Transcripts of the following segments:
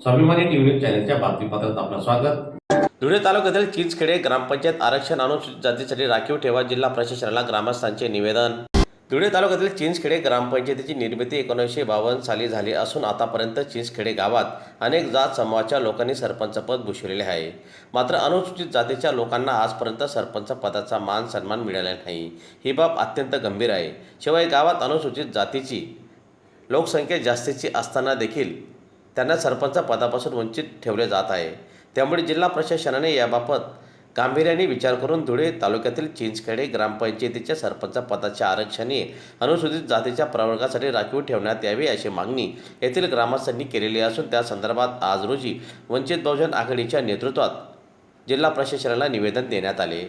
स्वाभिमानी न्यूज चॅनलच्या बातमीपत्रात आपलं स्वागत. धुळे तालुक्यातील चिंचखेडे ग्रामपंचायत आरक्षण अनुसूचित जातीसाठी राखीव ठेवा जिल्हा प्रशासनाला ग्रामस्थांचे निवेदन. धुळे तालुक्यातील चिंचखेडे ग्रामपंचायतीची निर्मिती एकोणीसशे बावन्न साली झाली असून आतापर्यंत चिंचखेडे गावात अनेक जात समूहाच्या लोकांनी सरपंच पद भूषविलेले आहे. मात्र अनुसूचित जातीच्या लोकांना आजपर्यंत सरपंच पदाचा मान सन्मान मिळाला नाही. ही बाब अत्यंत गंभीर आहे. शिवाय गावात अनुसूचित जातीची लोकसंख्या जास्तीची असताना देखील त्यांना सरपंच पदापासून वंचित ठेवले जात आहे. त्यामुळे जिल्हा प्रशासनाने याबाबत गांभीर्याने विचार करून धुळे तालुक्यातील चिंचखेडे ग्रामपंचायतीच्या सरपंच पदाच्या आरक्षणे अनुसूचित जातीच्या प्रवर्गासाठी राखीव ठेवण्यात यावे अशी मागणी येथील ग्रामस्थांनी केलेली असून त्या संदर्भात आज रोजी वंचित बहुजन आघाडीच्या नेतृत्वात जिल्हा प्रशासनाला निवेदन देण्यात आले.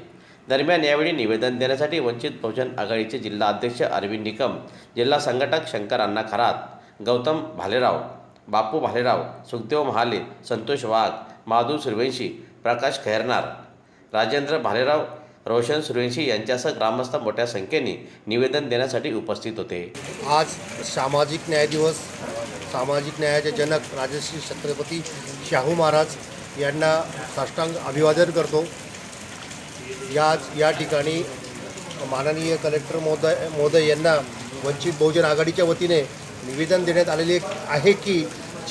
दरम्यान यावेळी निवेदन देण्यासाठी वंचित बहुजन आघाडीचे जिल्हा अध्यक्ष अरविंद निकम जिल्हा संघटक शंकर अण्णा खरात गौतम भालेराव बापू भालेराव सुखदेव महाले संतोष वाघ माधू सुरवंशी प्रकाश खैरनार राजेंद्र भालेराव रोशन सुरवंशी यांच्यासह ग्रामस्थ मोठ्या संख्येने निवेदन देण्यासाठी उपस्थित होते. आज सामाजिक न्याय दिवस सामाजिक न्यायाचे जनक राजश्री छत्रपती शाहू महाराज यांना साष्टांग अभिवादन करतो. या या ठिकाणी माननीय कलेक्टर महोदय महोदय यांना वंचित बहुजन आघाडीच्या वतीने निवेदन देण्यात आलेले आहे की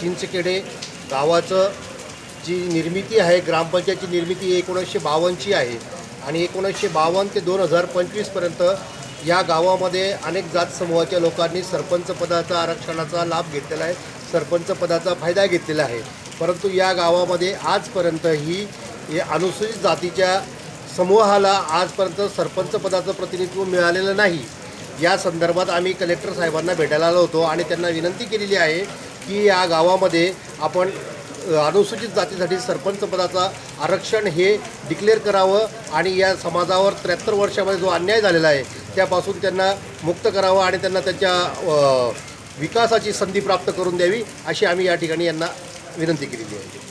चिंचखेडे गावाचं जी निर्मिती आहे ग्रामपंचायतची निर्मिती एकोणीसशे बावन्नची आहे. आणि एकोणीसशे बावन्न ते दोन हजार पंचवीसपर्यंत या गावामध्ये अनेक जात समूहाच्या लोकांनी सरपंच पदाचा आरक्षणाचा लाभ घेतलेला आहे सरपंच पदाचा फायदा घेतलेला आहे. परंतु या गावामध्ये आजपर्यंतही हे अनुसूचित जातीच्या समूहाला आजपर्यंत सरपंच पदाचं प्रतिनिधित्व मिळालेलं नाही. या संदर्भात आम्ही कलेक्टर साहेबांना भेटायला आलो होतो आणि त्यांना विनंती केलेली आहे की या गावामध्ये आपण अनुसूचित जातीसाठी सरपंच पदाचा आरक्षण हे डिक्लेअर करावं आणि या समाजावर त्र्याहत्तर वर्षामध्ये जो अन्याय झालेला आहे त्यापासून त्यांना मुक्त करावं आणि त्यांना त्यांच्या विकासाची संधी प्राप्त करून द्यावी अशी आम्ही या ठिकाणी यांना विनंती केलेली आहे.